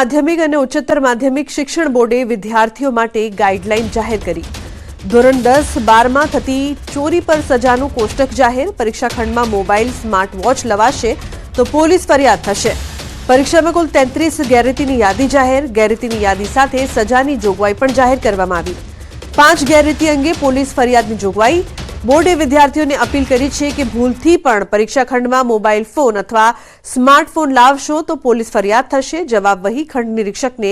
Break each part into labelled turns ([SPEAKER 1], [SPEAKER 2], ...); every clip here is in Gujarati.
[SPEAKER 1] માધ્યમિક અને ઉચ્ચતર માધ્યમિક શિક્ષણ બોર્ડે વિદ્યાર્થીઓ માટે ગાઈડલાઈન જાહેર કરી ધોરણ દસ બારમાં થતી ચોરી પર સજાનું કોષ્ટક જાહેર પરીક્ષા ખંડમાં મોબાઈલ સ્માર્ટ વોચ લવાશે તો પોલીસ ફરિયાદ થશે પરીક્ષામાં કુલ તેત્રીસ ગેરરીતિની યાદી જાહેર ગેરરીતિની યાદી સાથે સજાની જોગવાઈ પણ જાહેર કરવામાં આવી પાંચ ગેરરીતિ અંગે પોલીસ ફરિયાદની જોગવાઈ બોર્ડે વિદ્યાર્થીઓને અપીલ કરી છે કે ભૂલથી પણ પરીક્ષા ખંડમાં મોબાઈલ ફોન અથવા સ્માર્ટફોન લાવશો તો પોલીસ ફરિયાદ થશે જવાબ વહી ખંડ નિરીક્ષકને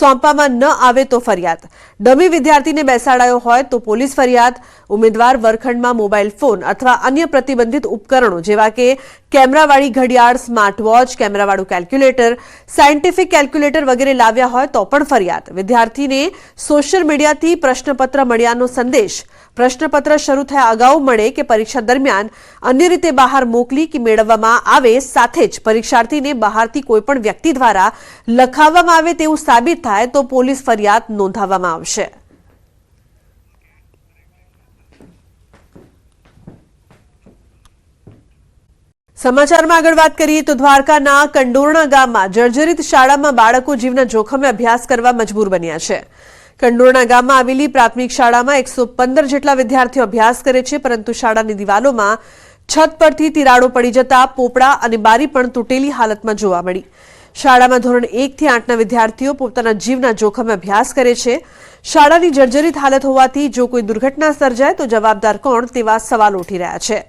[SPEAKER 1] સોંપવામાં ન આવે તો ફરિયાદ ડમી વિદ્યાર્થીને બેસાડાયો હોય તો પોલીસ ફરિયાદ ઉમેદવાર વર્ગખંડમાં મોબાઈલ ફોન અથવા અન્ય પ્રતિબંધિત ઉપકરણો જેવા કે કેમેરાવાળી ઘડિયાળ સ્માર્ટ વોચ કેમેરાવાળું કેલ્ક્યુલેટર સાયન્ટિફિક કેલ્ક્યુલેટર વગેરે લાવ્યા હોય તો પણ ફરિયાદ વિદ્યાર્થીને સોશિયલ મીડિયાથી પ્રશ્નપત્ર મળ્યાનો સંદેશ પ્રશ્નપત્ર શરૂ થયા અગાઉ મળે કે પરીક્ષા દરમિયાન અન્ય રીતે બહાર મોકલી કે મેળવવામાં આવે સાથે જ પરીક્ષાર્થીને બહારથી કોઈપણ વ્યક્તિ દ્વારા લખાવવામાં આવે તેવું સાબિત થાય તો પોલીસ ફરિયાદ નોંધાવવામાં આવશે સમાચારમાં આગળ વાત કરીએ તો દ્વારકાના કંડોરણા ગામમાં જર્જરિત શાળામાં બાળકો જીવના જોખમે અભ્યાસ કરવા મજબૂર બન્યા છે કંડોરના ગામમાં આવેલી પ્રાથમિક શાળામાં એકસો પંદર જેટલા વિદ્યાર્થીઓ અભ્યાસ કરે છે પરંતુ શાળાની દિવાલોમાં છત પરથી તિરાડો પડી જતા પોપડા અને બારી પણ તૂટેલી હાલતમાં જોવા મળી શાળામાં ધોરણ એકથી આઠના વિદ્યાર્થીઓ પોતાના જીવના જોખમે અભ્યાસ કરે છે શાળાની જર્જરિત હાલત હોવાથી જો કોઈ દુર્ઘટના સર્જાય તો જવાબદાર કોણ તેવા સવાલ ઉઠી રહ્યા છે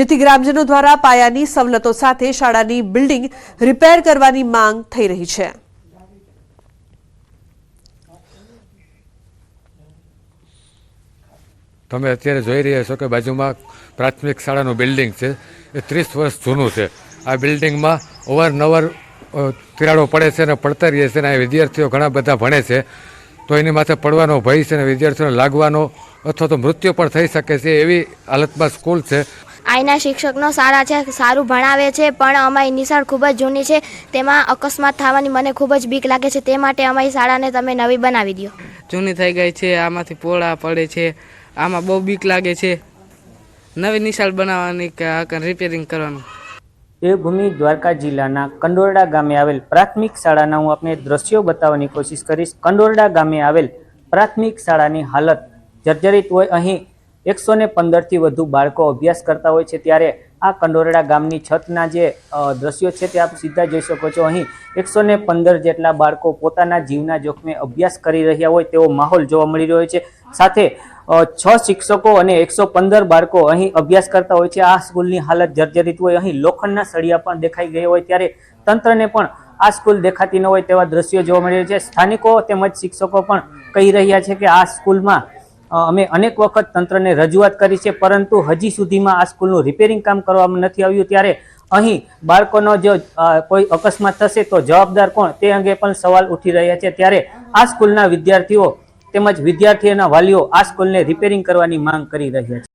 [SPEAKER 1] જેથી ગ્રામજનો દ્વારા પાયાની સવલતો સાથે શાળાની બિલ્ડિંગ રિપેર કરવાની માંગ થઈ રહી છે
[SPEAKER 2] તમે અત્યારે જોઈ રહ્યા છો કે બાજુમાં પ્રાથમિક શાળાનું બિલ્ડિંગ છે એ ત્રીસ વર્ષ જૂનું છે આ બિલ્ડિંગમાં અવારનવાર તિરાડો પડે છે અને પડતા રહીએ છે અને આ વિદ્યાર્થીઓ ઘણા બધા ભણે છે તો એની માથે પડવાનો ભય છે અને વિદ્યાર્થીઓને લાગવાનો અથવા તો મૃત્યુ પણ થઈ શકે છે એવી હાલતમાં સ્કૂલ છે
[SPEAKER 3] અહીંના શિક્ષકનો સારા છે સારું ભણાવે છે પણ અમારી નિશાળ ખૂબ જ જૂની છે તેમાં અકસ્માત થવાની મને ખૂબ જ બીક લાગે છે તે માટે અમારી શાળાને તમે નવી બનાવી દો જૂની થઈ ગઈ છે આમાંથી પોળા પડે છે આમાં બહુ બીક લાગે છે નવી નિશાળ બનાવવાની કે રિપેરિંગ કરવાનું એ ભૂમિ દ્વારકા જિલ્લાના કંડોરડા ગામે આવેલ પ્રાથમિક શાળાના હું આપને દ્રશ્યો બતાવવાની કોશિશ કરીશ કંડોરડા ગામે આવેલ પ્રાથમિક શાળાની હાલત જર્જરિત હોય અહીં એકસો ને પંદરથી વધુ બાળકો અભ્યાસ કરતા હોય છે ત્યારે આ કંડોરડા ગામની છતના જે દ્રશ્યો છે તે આપ સીધા જોઈ શકો છો અહીં એકસો ને પંદર જેટલા બાળકો પોતાના જીવના જોખમે અભ્યાસ કરી રહ્યા હોય તેવો માહોલ જોવા મળી રહ્યો છે સાથે છ શિક્ષકો અને એકસો પંદર બાળકો અહીં અભ્યાસ કરતા હોય છે આ સ્કૂલની હાલત જર્જરિત હોય અહીં લોખંડના સળિયા પણ દેખાઈ ગયા હોય ત્યારે તંત્રને પણ આ સ્કૂલ દેખાતી ન હોય તેવા દ્રશ્યો જોવા મળી રહ્યા છે સ્થાનિકો તેમજ શિક્ષકો પણ કહી રહ્યા છે કે આ સ્કૂલમાં અમે અનેક વખત તંત્રને રજૂઆત કરી છે પરંતુ હજી સુધીમાં આ સ્કૂલનું રિપેરિંગ કામ કરવામાં નથી આવ્યું ત્યારે અહીં બાળકોનો જો કોઈ અકસ્માત થશે તો જવાબદાર કોણ તે અંગે પણ સવાલ ઉઠી રહ્યા છે ત્યારે આ સ્કૂલના વિદ્યાર્થીઓ તેમજ વિદ્યાર્થી અને વાલીઓ આ સ્કૂલને રિપેરિંગ કરવાની માંગ કરી રહ્યા છે